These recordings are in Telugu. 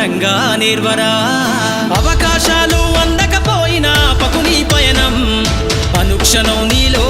పాఠంగా నిర్వరా. అవకాశాలు అందకపోయినా పకుని పయనం. అనుక్షణం నీలో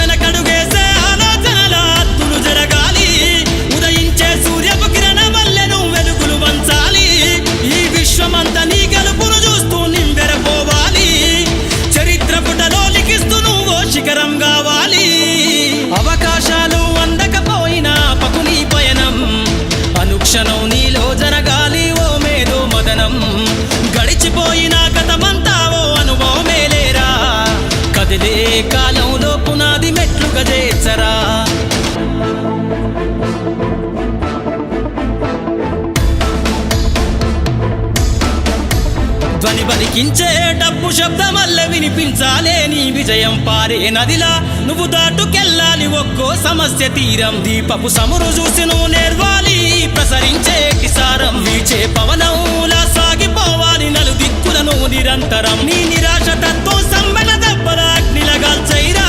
ఏ నదిలా నువ్వు దాటుకెళ్ళాలి ఒక్కో సమస్య తీరం. దీపపు సమురు చూసి నువ్వు నేర్వాలి ప్రసరించే కిసారం. వీచే పవనంలా సాగిపోవాలి నలు దిక్కులను నిరంతరం. నీ నిరాశ తత్వం సమ్మెల దెబ్బల అగ్నిలగాల్చైరా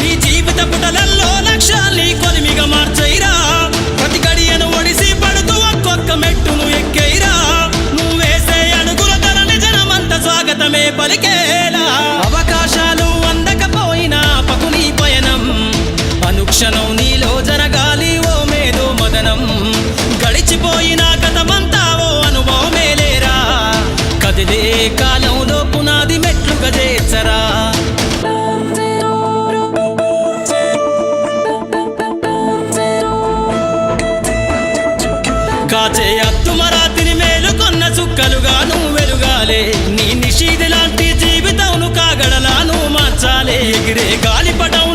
నీ జీవిత పుటలల్లో లక్ష్యాన్ని కొలిమిగా మార్చైరా ప్రతి గడియను ఒడిసి పడుతూ ఒక్కొక్క మెట్టును ఎక్కైరా నువ్వేసే అడుగుల ధరని జనమంత స్వాగతమే పలికే అనుక్షణం నీలో జరగాలి ఓ మేధో మదనం. గడిచిపోయిన గతమంతా ఓ అనుభవమే లేరా కదిలే కాలంలో పునాది మెట్లు చేర్చరా? కాచే అత్తుమరాతిని మేలుకొన్న చుక్కలుగా నువ్వు వెలుగాలే. నీ నిషీది లాంటి జీవితంను కాగడలా నువ్వు మార్చాలే. ఎగిరే గాలిపటం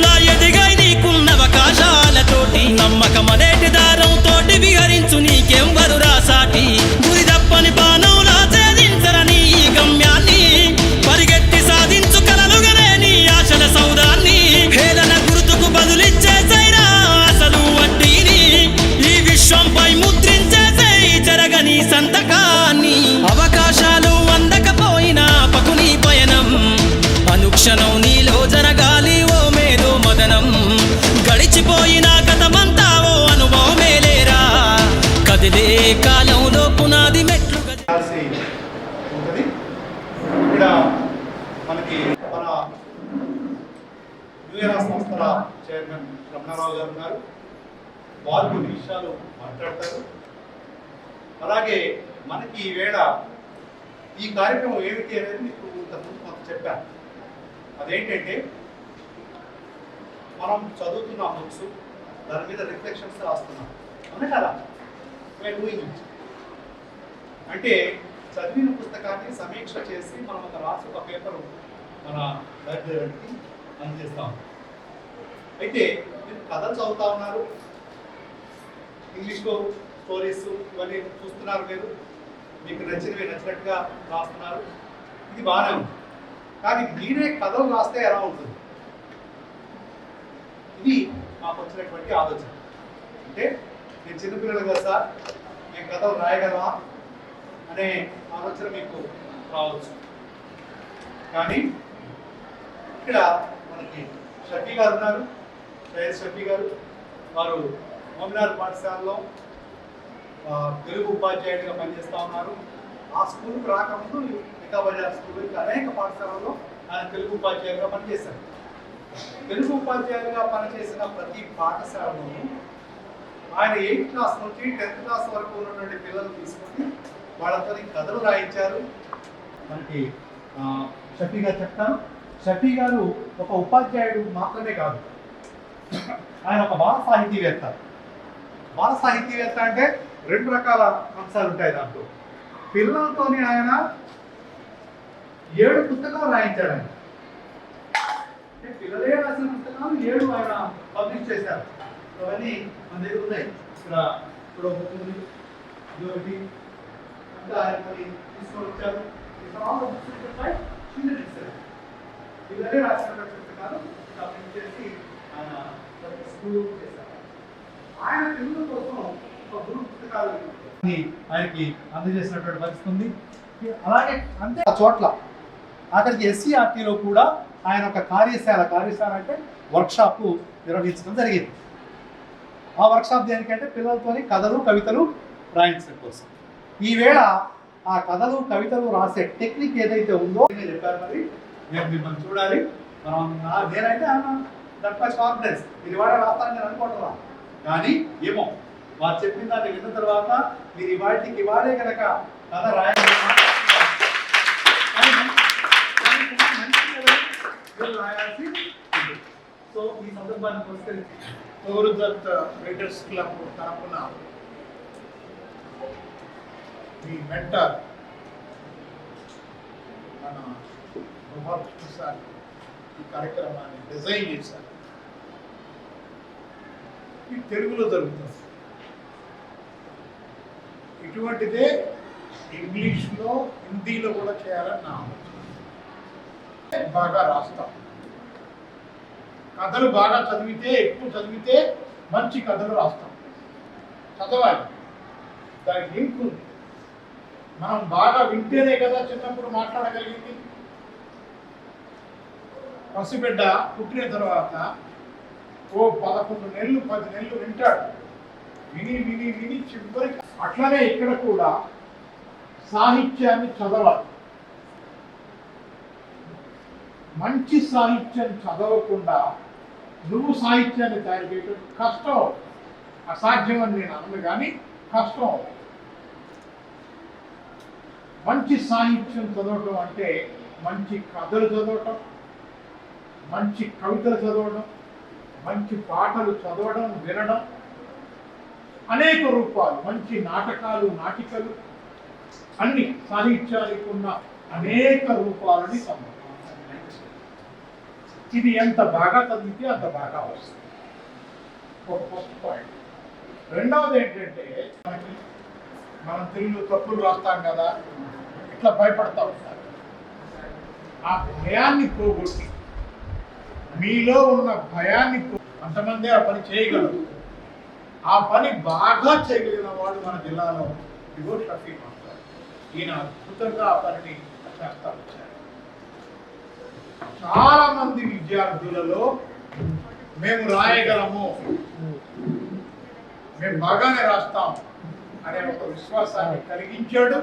నీలో జరగాలి ఓ మేధో మదనం. గడిచిపోయిన గతమంతా ఓ అనుభవమే లేరా కదిలే కాలంలో పునాది మెట్లు మనకి మన న్యూయరా సంస్థల చైర్మన్ రమణారావు గారు ఉన్నారు. వారు కొన్ని విషయాలు మాట్లాడతారు. అలాగే మనకి ఈవేళ ఈ కార్యక్రమం ఏమిటి అనేది మీకు ఇంతకుముందు కొంత చెప్పాను అదేంటంటే మనం చదువుతున్న బుక్స్ దాని మీద రిఫ్లెక్షన్స్ రాస్తున్నాం. అవునా కదా? మేము డూయింగ్ ఇట్ అంటే చదివిన పుస్తకాన్ని సమీక్ష చేసి మనం ఒక రాసి ఒక పేపర్ మన లైబ్రరీకి అందజేస్తాం అయితే మీరు కథలు చదువుతా ఉన్నారు? ఇంగ్లీష్లో స్టోరీస్ ఇవన్నీ చూస్తున్నారు మీరు? మీకు నచ్చినవి నచ్చినట్టుగా రాస్తున్నారు? ఇది బాగానే ఉంది. కానీ మీరే కథలు రాస్తే ఎలా ఉంటుంది? ఇది నాకు వచ్చినటువంటి ఆలోచన. అంటే నేను చిన్నపిల్లలు కదా సార్ నేను కథలు రాయగలవా అనే ఆలోచన మీకు రావచ్చు. కానీ ఇక్కడ మనకి షఫీ గారు ఉన్నారు సయ్యద్ షఫీ గారు. వారు మోమినార్ పాఠశాలలో తెలుగు ఉపాధ్యాయుడిగా పనిచేస్తూ ఉన్నారు. ఆ స్కూల్కి రాకముందు వికాబజార్ స్కూల్కి అనేక పాఠశాలలో ఆయన తెలుగు ఉపాధ్యాయులుగా పనిచేశారు. తెలుగు ఉపాధ్యాయులుగా పనిచేసిన ప్రతి పాఠశాలలోనూ ఆయన ఎయిత్ క్లాస్ నుంచి టెన్త్ క్లాస్ వరకు ఉన్నటువంటి పిల్లలు తీసుకొని వాళ్ళతో కథలు రాయించారు. మనకి షఫీ గారు చెప్తాను షఫీ గారు ఒక ఉపాధ్యాయుడు మాత్రమే కాదు. ఆయన ఒక బాల సాహితీవేత్త. బాల సాహితీవేత్త అంటే రెండు రకాల అంశాలు ఉంటాయి దాంట్లో. పిల్లలతోని ఆయన ఏడు పుస్తకాలు రాయించాడు ఆయన పిల్లలే రాసిన పుస్తకాలు ఏడు ఆయన పబ్లిష్ చేశారు. అవన్నీ మన దగ్గర ఉన్నాయి. ఇక్కడ ఇక్కడ ఒకటి ఉంది. ఇది ఒకటి. అంతా తీసుకొని వచ్చారు. పిల్లలే రాసినటువంటి పుస్తకాలు పబ్లిష్ చేసి ఆయన స్కూల్ చేశారు. ఆయన తెలుగు కోసం ఒక గురు పుస్తకాలు ఆయనకి అందజేసినటువంటి పరిస్థితి ఉంది. అలాగే అంతే ఆ చోట్ల అక్కడికి ఎస్సీఆర్టీలో కూడా ఆయన ఒక కార్యశాల కార్యశాల అంటే వర్క్షాప్ నిర్వహించడం జరిగింది. ఆ వర్క్షాప్ దేనికంటే పిల్లలతోని కథలు కవితలు రాయించడం కోసం. ఈవేళ ఆ కథలు కవితలు రాసే టెక్నిక్ ఏదైతే ఉందో నేను చెప్పారు మరి. నేను మిమ్మల్ని చూడాలి. మనం నా- నేనైతే దట్ మచ్ కాన్ఫిడెన్స్ ఇది వాడే రాస్తానని నేను అనుకుంటున్నా. కానీ ఏమో. వారు చెప్పిన దాన్ని విన్న తర్వాత మీరు ఇవాటికి ఇవాడే కనుక కథ రాయాలి. రాయాల్సి సో ఈ సందర్భాన్ని పురస్కరించి పౌరదత్ రైటర్స్ క్లబ్ తరపున మీ మెంటర్ మన సార్ ఈ కార్యక్రమాన్ని డిజైన్ చేశారు. ఇది తెలుగులో జరుగుతుంది. ఇటువంటిదే ఇంగ్లీష్లో హిందీలో కూడా చేయాలని నా ఆలోచన. బాగా రాస్తాం. కథలు బాగా చదివితే ఎక్కువ చదివితే మంచి కథలు రాస్తాం. చదవాలి. దానికి లింక్ ఉంది. మనం బాగా వింటేనే కదా చిన్నప్పుడు మాట్లాడగలిగింది. పసిబిడ్డ పుట్టిన తర్వాత ఓ పదకొండు నెలలు పది నెలలు వింటాడు. విని విని విని చివరికి అట్లనే ఇక్కడ కూడా సాహిత్యాన్ని చదవాలి. మంచి సాహిత్యం చదవకుండా నువ్వు సాహిత్యాన్ని తయారు చేయడం కష్టం. అసాధ్యం అని నేను అనను కానీ కష్టం. మంచి సాహిత్యం చదవటం అంటే మంచి కథలు చదవటం మంచి కవితలు చదవడం మంచి పాటలు చదవడం వినడం అనేక రూపాలు మంచి నాటకాలు నాటికలు అన్ని సాహిత్యానికి ఉన్న అనేక రూపాలని సంబంధం ఇది ఎంత బాగా చదివితే అంత బాగా వస్తుంది. ఒక ఫస్ట్ పాయింట్ రెండవది ఏంటంటే మనకి మనం తెలుగులో తప్పులు రాస్తాం కదా ఇట్లా భయపడతా ఉంటారు ఆ భయాన్ని పోగొట్టి మీలో ఉన్న భయాన్ని అంతమంది ఆ పని చేయగలరు. ఆ పని బాగా చేయగలిగిన వాడు మన జిల్లాలో ఇగో షఫీ మాట్లాడు ఈయన అద్భుతంగా ఆ పనిని చేస్తా వచ్చారు చాలా మంది విద్యార్థులలో మేము రాయగలము. మేము బాగానే రాస్తాం అనే ఒక విశ్వాసాన్ని కలిగించాడు.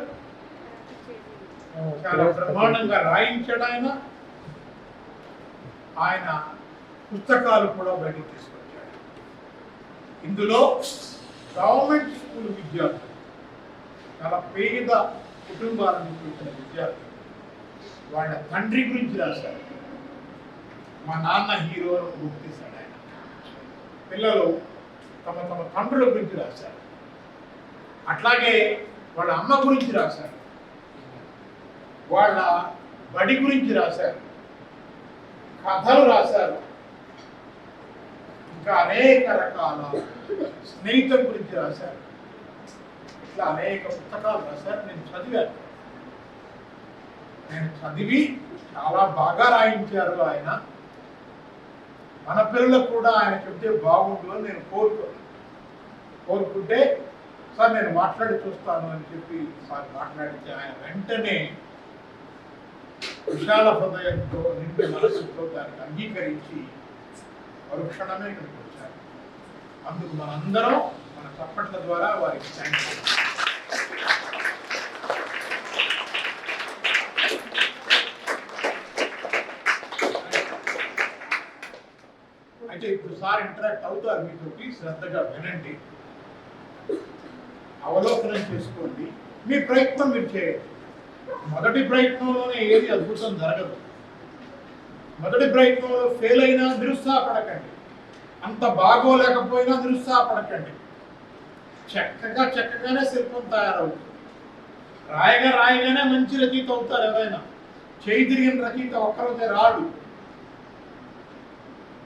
చాలా బ్రహ్మాండంగా రాయించాడు ఆయన. ఆయన పుస్తకాలు కూడా బయటకు తీసుకొచ్చాడు. ఇందులో గవర్నమెంట్ స్కూల్ విద్యార్థులు చాలా పేద కుటుంబాలను చూసిన విద్యార్థులు వాళ్ళ తండ్రి గురించి రాశారు మా నాన్న హీరో అని గుర్తిస్తాడు ఆయన. పిల్లలు తమ తమ తండ్రుల గురించి రాశారు. అట్లాగే వాళ్ళ అమ్మ గురించి రాశారు. వాళ్ళ బడి గురించి రాశారు. కథలు రాశారు. ఇంకా అనేక రకాల స్నేహితుల గురించి రాశారు. ఇట్లా అనేక పుస్తకాలు రాశారు. నేను చదివాను. నేను చదివి చాలా బాగా రాయించారు ఆయన. మన పిల్లలకు కూడా ఆయన చెప్తే బాగుండు నేను కోరుకున్నాను కోరుకుంటే సార్ నేను మాట్లాడి చూస్తాను అని చెప్పి సార్ మాట్లాడితే ఆయన వెంటనే విశాల హృదయంతో నిండి మనసుతో దానికి అంగీకరించి మరుక్షణమే ఇక్కడికి వచ్చారు. అందుకు మనందరం మన చప్పట్ల ద్వారా వారికి థ్యాంక్స్ అయితే ఇప్పుడు సార్ ఇంటరాక్ట్ అవుతారు మీతోటి శ్రద్ధగా వినండి. అవలోకనం చేసుకోండి. మీ ప్రయత్నం మీరు చేయండి. మొదటి ప్రయత్నంలోనే ఏది అద్భుతం జరగదు. మొదటి ప్రయత్నంలో ఫెయిల్ అయినా నిరుత్సాహపడకండి. అంత బాగోలేకపోయినా నిరుత్సాహపడకండి. చక్కగా చక్కగానే శిల్పం తయారవుతుంది. రాయగా రాయగానే మంచి రచయిత అవుతారు ఎవరైనా. చేయి తిరిగిన రచయిత ఒక్కరోజే రాడు.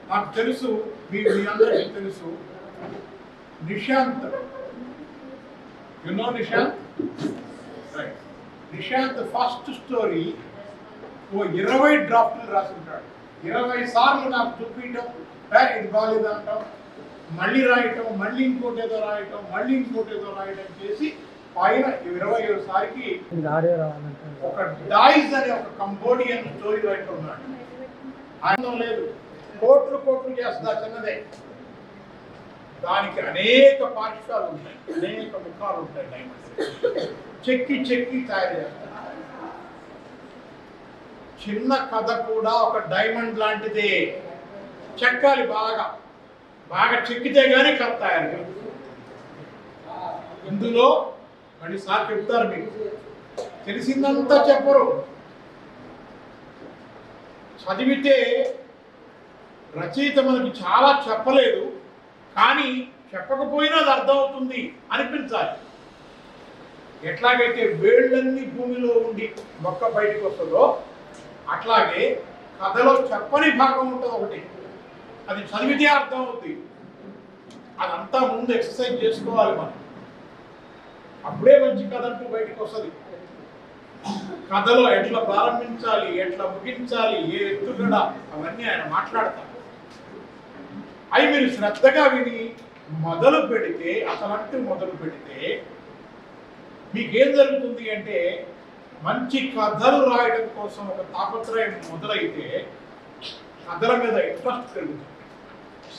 నాకు తెలుసు మీ మీ అందరికీ తెలుసు. Nishant. You know Nishant? Right Nishant first story ఓ ఇరవై డ్రాఫ్ట్లు రాసుంటాడు. ఇరవై సార్లు నాకు చూపించడం "ఏ, ఇది బాగాలేదు అంటాం. మళ్ళీ రాయటం మళ్ళీ ఇంకోటి ఏదో రాయటం మళ్ళీ ఇంకోటి ఏదో రాయటం చేసి పైన ఇరవై సారికి ఒక డాయిస్ అనే ఒక కంబోడియన్ స్టోరీ రైటర్ ఉన్నాడు. ఆయన లేదు. కోట్లు కోట్లు చేస్తా చిన్నదే. దానికి అనేక పార్శ్వాలు ఉంటాయి అనేక ముఖాలు ఉంటాయి డైమండ్స్ చెక్కి చెక్కి తయారు చేస్తారు చిన్న కథ కూడా ఒక డైమండ్ లాంటిదే. చెక్కాలి బాగా. బాగా చెక్కితే గానీ కథ తయారు ఇందులో మళ్ళీ సార్ చెప్తారు మీకు. తెలిసిందంతా చెప్పరు. చదివితే రచయిత మనకి చాలా చెప్పలేదు కానీ చెప్పకపోయినా అది అర్థమవుతుంది అనిపించాలి. ఎట్లాగైతే వేళ్ళన్నీ భూమిలో ఉండి మొక్క బయటకు వస్తుందో అట్లాగే కథలో చెప్పని భాగం ఉంటుంది ఒకటి. అది చదివితే అర్థం అవుతుంది అదంతా ముందు ఎక్సర్సైజ్ చేసుకోవాలి మనం. అప్పుడే మంచి కథ అంటూ బయటకు వస్తుంది. కథలో ఎట్లా ప్రారంభించాలి ఎట్లా ముగించాలి ఏ ఎత్తుగడ అవన్నీ ఆయన మాట్లాడతారు. అవి మీరు శ్రద్ధగా విని మొదలు పెడితే అసలంటూ మొదలు పెడితే మీకేం జరుగుతుంది అంటే మంచి కథలు రాయడం కోసం ఒక తాపత్రయం మొదలైతే కథల మీద ఇంట్రెస్ట్ పెరుగుతుంది.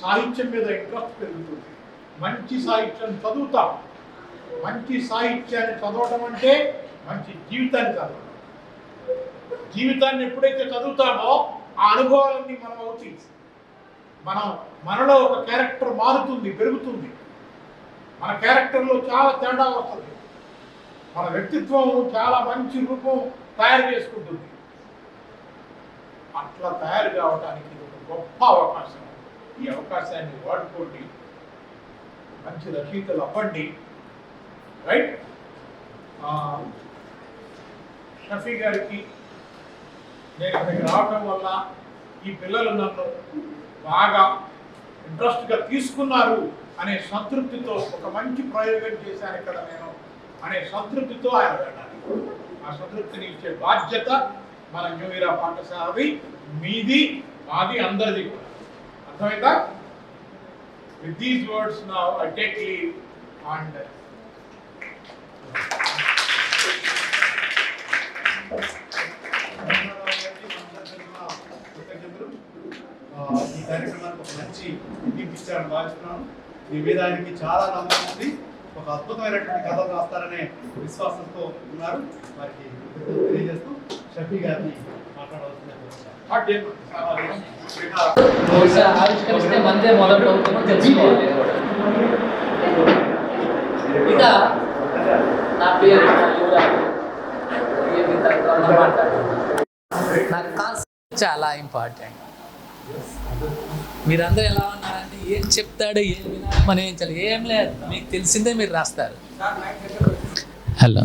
సాహిత్యం మీద ఇంట్రెస్ట్ పెరుగుతుంది. మంచి సాహిత్యం చదువుతాం. మంచి సాహిత్యాన్ని చదవటం అంటే మంచి జీవితాన్ని చదవడం జీవితాన్ని ఎప్పుడైతే చదువుతామో ఆ అనుభవాలన్నీ మనం అవుతుంది మనం మనలో ఒక క్యారెక్టర్ మారుతుంది పెరుగుతుంది. మన క్యారెక్టర్లో చాలా తేడా వస్తుంది. మన వ్యక్తిత్వం చాలా మంచి రూపం తయారు చేసుకుంటుంది. అట్లా తయారు కావడానికి ఒక గొప్ప అవకాశం. ఈ అవకాశాన్ని వాడుకోండి. మంచి రచయితలు అవ్వండి. రైట్ షఫీ గారికి నేను ఇక్కడికి రావటం వల్ల ఈ పిల్లలు నన్ను బాగా ఇంట్రెస్ట్గా తీసుకున్నారు అనే సంతృప్తితో ఒక మంచి ప్రయోగం చేశాను ఇక్కడ నేను అనే సంతృప్తితో ఆయన వెళ్ళాలి ఆ సంతృప్తిని ఇచ్చే బాధ్యత మన న్యూఇరా పాఠశాలది మీది మాది అందరిది కూడా. అర్థమైందా? విత్ దీస్ వర్డ్స్ నా ఐ టేక్ లీవ్ అండ్ కార్యక్రమానికి ఒక భావిస్తున్నాను. మీ మీద ఆయనకి చాలా నమ్మకం ఉంది. ఒక అద్భుతమైనటువంటి కథలు రాస్తారనే విశ్వాసంతో ఉన్నారు. వారికి తెలియజేస్తూ షఫీ గారిని మాట్లాడవలసిందిగా ఆవిష్కరిస్తే మందే మొదలు అవుతుందో తెలుసుకోవాలి. ఇక నా పేరు నాకు కాన్సెప్ట్ చాలా ఇంపార్టెంట్. మీరందరూ ఎలా ఉన్నారంటే ఏం చెప్తాడు? ఏం వినాలి? మనం ఏం చేయాలి? ఏం లేదు. మీకు తెలిసిందే మీరు రాస్తారు. హలో.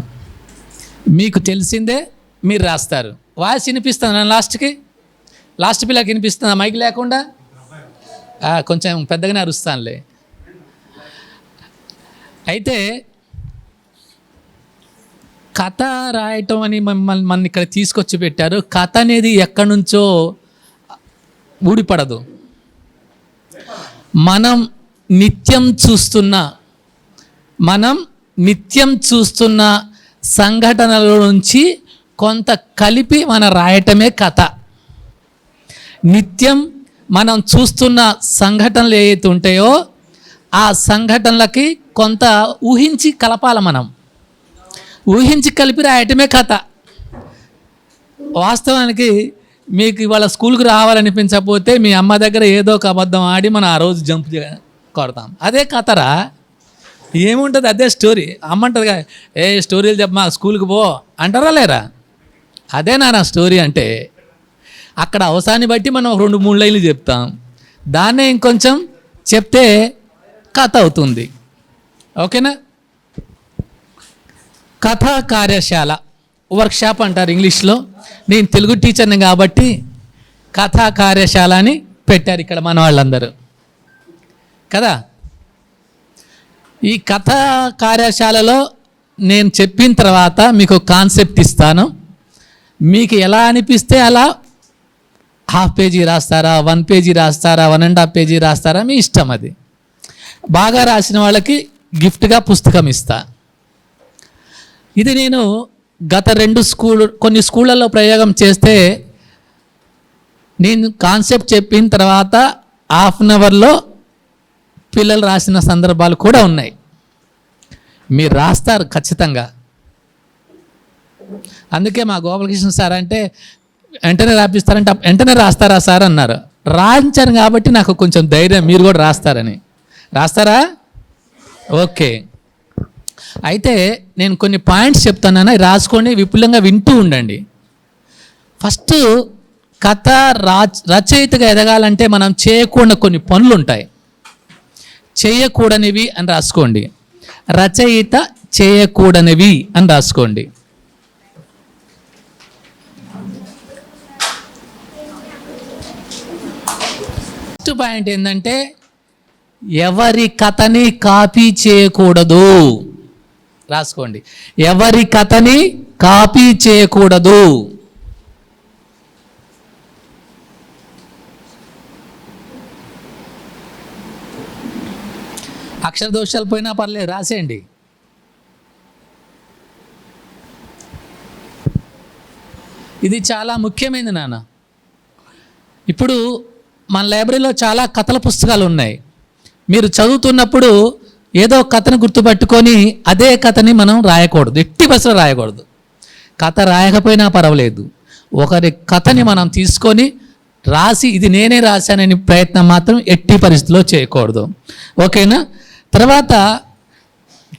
మీకు తెలిసిందే మీరు రాస్తారు. వాయిస్ వినిపిస్తుందా లాస్ట్కి? లాస్ట్ పిల్లకి వినిపిస్తుందా? మైక్ లేకుండా? కొంచెం పెద్దగానే అరుస్తానులే. అయితే కథ రాయటం అని మమ్మల్ని మన ఇక్కడ తీసుకొచ్చి పెట్టారు. కథ అనేది ఎక్కడి నుంచో ఊడిపడదు. మనం నిత్యం చూస్తున్న మనం నిత్యం చూస్తున్న సంఘటనల నుంచి కొంత కలిపి మన రాయటమే కథ. నిత్యం మనం చూస్తున్న సంఘటనలు ఏవైతే ఉంటాయో ఆ సంఘటనలకి కొంత ఊహించి కలపాలి మనం. ఊహించి కలిపి రాయటమే కథ. వాస్తవానికి మీకు ఇవాళ స్కూల్కి రావాలనిపించకపోతే మీ అమ్మ దగ్గర ఏదో ఒక అబద్ధం ఆడి మనం ఆ రోజు జంప్ చే- కొడతాం. అదే కథరా ఏముంటుంది అదే స్టోరీ. అమ్మంటుంది కదా ఏ స్టోరీలు చెప్పమా స్కూల్కి పో అంటారా లేరా? అదే నా స్టోరీ అంటే అక్కడ అవసరాన్ని బట్టి మనం రెండు మూడు లైన్లు చెప్తాం. దాన్నే ఇంకొంచెం చెప్తే కథ అవుతుంది. ఓకేనా? కథా కార్యశాల వర్క్షాప్ అంటారు ఇంగ్లీష్లో. నేను తెలుగు టీచర్ని కాబట్టి కథా కార్యశాల అని పెట్టారు ఇక్కడ మన వాళ్ళందరూ. కదా? ఈ కథా కార్యశాలలో నేను చెప్పిన తర్వాత మీకు కాన్సెప్ట్ ఇస్తాను. మీకు ఎలా అనిపిస్తే అలా హాఫ్ పేజీ రాస్తారా వన్ పేజీ రాస్తారా వన్ అండ్ హాఫ్ పేజీ రాస్తారా మీ ఇష్టం అది. బాగా రాసిన వాళ్ళకి గిఫ్ట్గా పుస్తకం ఇస్తా. ఇది నేను గత రెండు స్కూల్ కొన్ని స్కూళ్ళల్లో ప్రయోగం చేస్తే నేను కాన్సెప్ట్ చెప్పిన తర్వాత హాఫ్ అన్ అవర్లో పిల్లలు రాసిన సందర్భాలు కూడా ఉన్నాయి. మీరు రాస్తారు ఖచ్చితంగా. అందుకే మా గోపాలకృష్ణ సార్ అంటే వెంటనే రాపిస్తారంటే వెంటనే రాస్తారా సార్? అన్నారు. రాయించాను కాబట్టి నాకు కొంచెం ధైర్యం మీరు కూడా రాస్తారని. రాస్తారా? ఓకే. అయితే నేను కొన్ని పాయింట్స్ చెప్తాను రాసుకొని విపులంగా వింటూ ఉండండి. ఫస్ట్ కథ రా రచయితగా ఎదగాలంటే మనం చేయకూడని కొన్ని పనులు ఉంటాయి చేయకూడనివి అని రాసుకోండి. రచయిత చేయకూడనివి అని రాసుకోండి. ఫస్ట్ పాయింట్ ఏంటంటే ఎవరి కథని కాపీ చేయకూడదు. రాసుకోండి. ఎవరి కథని కాపీ చేయకూడదు. అక్షర దోషాలు పోయినా పర్లేదు రాసేయండి. ఇది చాలా ముఖ్యమైనది నాన్న. ఇప్పుడు మన లైబ్రరీలో చాలా కథల పుస్తకాలు ఉన్నాయి. మీరు చదువుతున్నప్పుడు ఏదో కథను గుర్తుపట్టుకొని అదే కథని మనం రాయకూడదు. ఎట్టి బస్సులో రాయకూడదు. కథ రాయకపోయినా పర్వాలేదు. ఒకరి కథని మనం తీసుకొని రాసి ఇది నేనే రాశానని ప్రయత్నం మాత్రం ఎట్టి పరిస్థితిలో చేయకూడదు. ఓకేనా? తర్వాత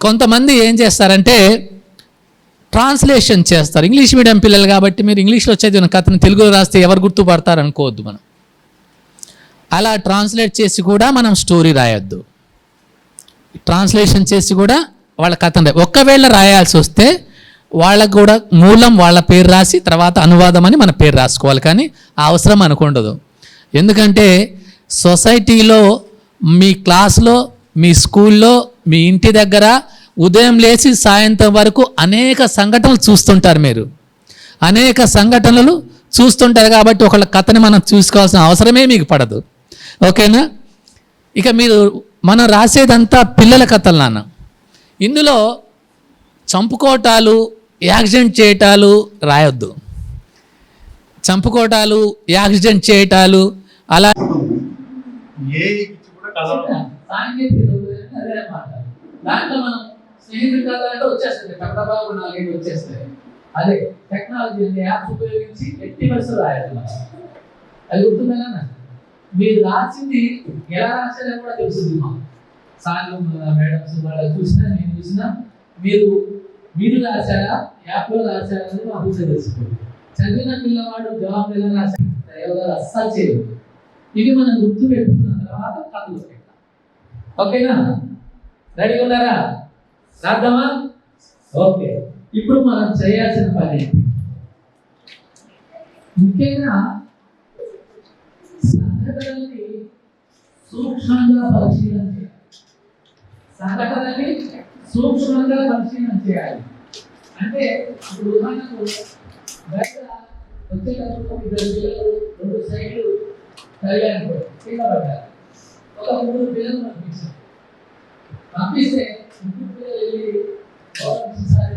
కొంతమంది ఏం చేస్తారంటే ట్రాన్స్లేషన్ చేస్తారు. ఇంగ్లీష్ మీడియం పిల్లలు కాబట్టి మీరు ఇంగ్లీష్లో చదివిన కథను తెలుగులో రాస్తే ఎవరు గుర్తుపడతారు అనుకోవద్దు మనం. అలా ట్రాన్స్లేట్ చేసి కూడా మనం స్టోరీ రాయొద్దు. ట్రాన్స్లేషన్ చేసి కూడా వాళ్ళ కథ ఒక్కవేళ రాయాల్సి వస్తే వాళ్ళకు కూడా మూలం వాళ్ళ పేరు రాసి తర్వాత అనువాదం అని మన పేరు రాసుకోవాలి. కానీ ఆ అవసరం అనుకుండదు ఎందుకంటే సొసైటీలో మీ క్లాస్లో మీ స్కూల్లో మీ ఇంటి దగ్గర ఉదయం లేచి సాయంత్రం వరకు అనేక సంఘటనలు చూస్తుంటారు మీరు. అనేక సంఘటనలు చూస్తుంటారు కాబట్టి ఒకళ్ళ కథని మనం చూసుకోవాల్సిన అవసరమే మీకు పడదు. ఓకేనా? ఇక మీరు మనం రాసేదంతా పిల్లల కథలు నాన్న. ఇందులో చంపుకోటాలు యాక్సిడెంట్ చేయటాలు రాయొద్దు. చంపుకోటాలు యాక్సిడెంట్ చేయటాలు అలా అదే అన్నమాట. దాంట్లో మనం స్నేహితుడి కథ అంటే వచ్చేస్తుంది కథబాబు నాలుగైదు వచ్చేస్తాయి. అదే టెక్నాలజీ యాప్స్ ఉపయోగించి ఎట్టి పరిస్థితులు రాయాలి. అది గుర్తుందా మీరు రాసింది ఎలా రాశారో కూడా తెలుస్తుంది మాకు. సార్లు మేడమ్స్ వాళ్ళు చూసినా నేను చూసినా మీరు మీరు రాశారా యాప్లో రాశారా అని మాకు తెలుస్తుంది. చదివిన పిల్లవాడు జవాబు ఎలా రాశారు? ఎవరు అస్సలు చేయదు ఇవి మనం గుర్తు పెట్టుకున్న తర్వాత కథలు పెట్టాం ఓకేనా? రెడీ ఉన్నారా? రాద్దామా? ఓకే. ఇప్పుడు మనం చేయాల్సిన పని ముఖ్యంగా సంఘటనల్ని సూక్ష్మంగా పరిశీలన చేయాలి. సంఘటనల్ని సూక్ష్మంగా పరిశీలన చేయాలి. అంటే ఇప్పుడు ఉదాహరణకు బయట వచ్చేటప్పుడు ఇద్దరు పిల్లలు రెండు సైడ్లు తగిలాను కింద పడ్డారు. ఒక మూడు పిల్లలు పంపించారు. పంపిస్తే ముగ్గురు పిల్లలు వెళ్ళి "గౌరవం సార్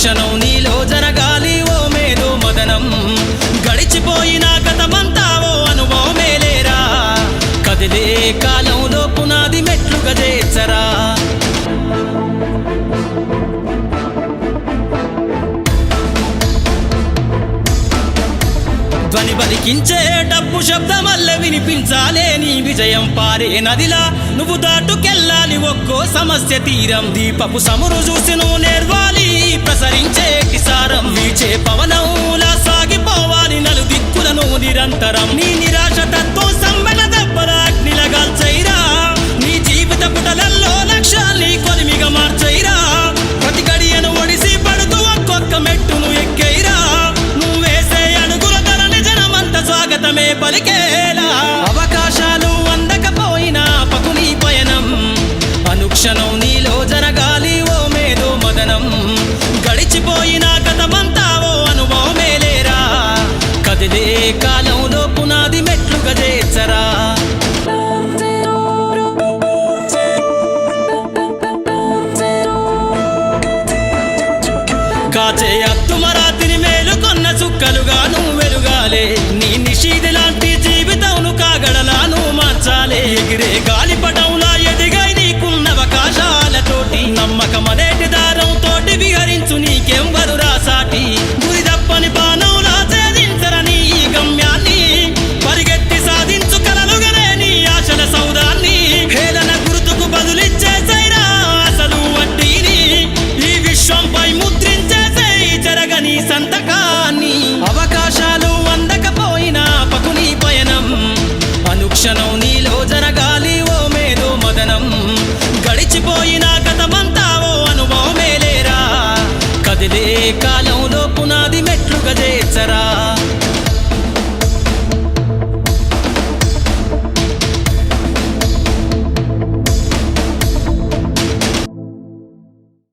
క్షణం నీలో జరగాలి ఓ మేధో మదనం. గడిచిపోయిన గతమంతా ఓ అనుభవమే లేరా? కదిలే కాలంలో పునాది మెట్లు గదేచరా ధ్వని బలికించే డబ్బు శబ్దమల్ల వినిపించాలే నీ విజయం పారే నదిలా. నువ్వు దాటుకెళ్ళాలి ఒక్కో సమస్య తీరం. దీపపు సమురు చూసి నువ్వు నేర్వాలి ప్రసరించే కిసారం మీచే పవనం. సాగిపోవాలి నలు దిక్కులను నిరంతరం. నీ నిరాశ తత్వం